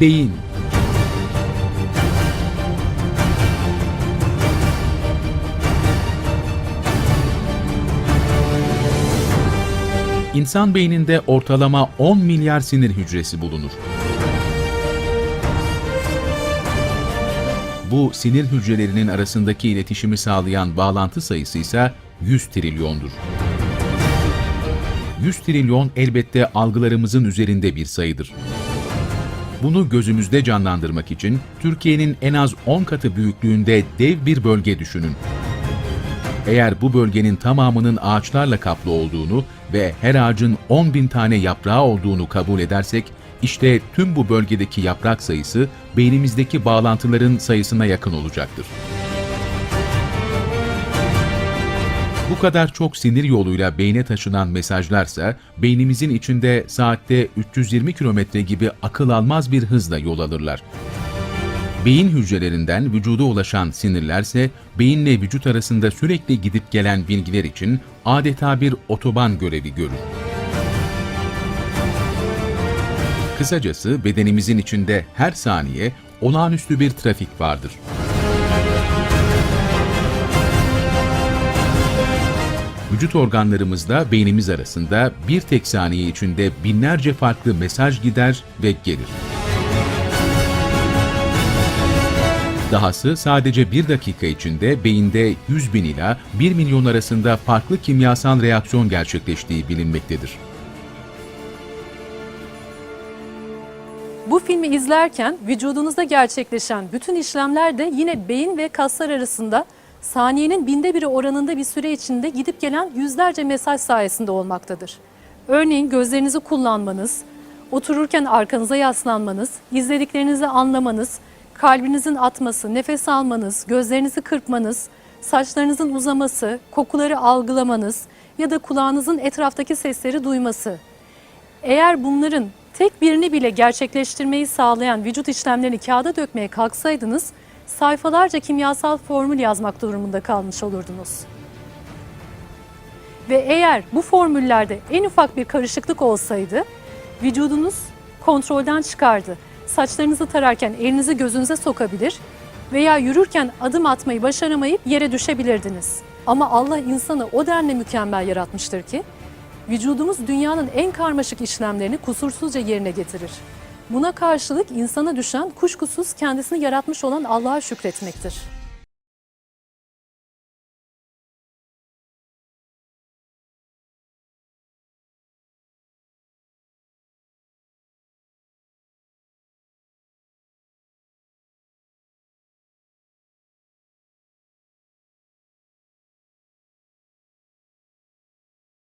Beyin İnsan beyninde ortalama 10 milyar sinir hücresi bulunur. Bu sinir hücrelerinin arasındaki iletişimi sağlayan bağlantı sayısı ise 100 trilyondur. 100 trilyon elbette algılarımızın üzerinde bir sayıdır. Bunu gözümüzde canlandırmak için Türkiye'nin en az 10 katı büyüklüğünde dev bir bölge düşünün. Eğer bu bölgenin tamamının ağaçlarla kaplı olduğunu ve her ağacın 10 bin tane yaprağı olduğunu kabul edersek, işte tüm bu bölgedeki yaprak sayısı beynimizdeki bağlantıların sayısına yakın olacaktır. Bu kadar çok sinir yoluyla beyne taşınan mesajlarsa beynimizin içinde saatte 320 kilometre gibi akıl almaz bir hızla yol alırlar. Beyin hücrelerinden vücuda ulaşan sinirlerse beyinle vücut arasında sürekli gidip gelen bilgiler için adeta bir otoban görevi görür. Kısacası bedenimizin içinde her saniye olağanüstü bir trafik vardır. Vücut organlarımızda beynimiz arasında bir tek saniye içinde binlerce farklı mesaj gider ve gelir. Dahası sadece bir dakika içinde beyinde 100 bin ila 1 milyon arasında farklı kimyasal reaksiyon gerçekleştiği bilinmektedir. Bu filmi izlerken vücudunuzda gerçekleşen bütün işlemler de yine beyin ve kaslar arasında saniyenin binde biri oranında bir süre içinde gidip gelen yüzlerce mesaj sayesinde olmaktadır. Örneğin gözlerinizi kullanmanız, otururken arkanıza yaslanmanız, izlediklerinizi anlamanız, kalbinizin atması, nefes almanız, gözlerinizi kırpmanız, saçlarınızın uzaması, kokuları algılamanız ya da kulağınızın etraftaki sesleri duyması. Eğer bunların tek birini bile gerçekleştirmeyi sağlayan vücut işlemlerini kağıda dökmeye kalksaydınız, sayfalarca kimyasal formül yazmak durumunda kalmış olurdunuz. Ve eğer bu formüllerde en ufak bir karışıklık olsaydı, vücudunuz kontrolden çıkardı. Saçlarınızı tararken elinizi gözünüze sokabilir veya yürürken adım atmayı başaramayıp yere düşebilirdiniz. Ama Allah insanı o denli mükemmel yaratmıştır ki, vücudumuz dünyanın en karmaşık işlemlerini kusursuzca yerine getirir. Buna karşılık insana düşen kuşkusuz kendisini yaratmış olan Allah'a şükretmektir.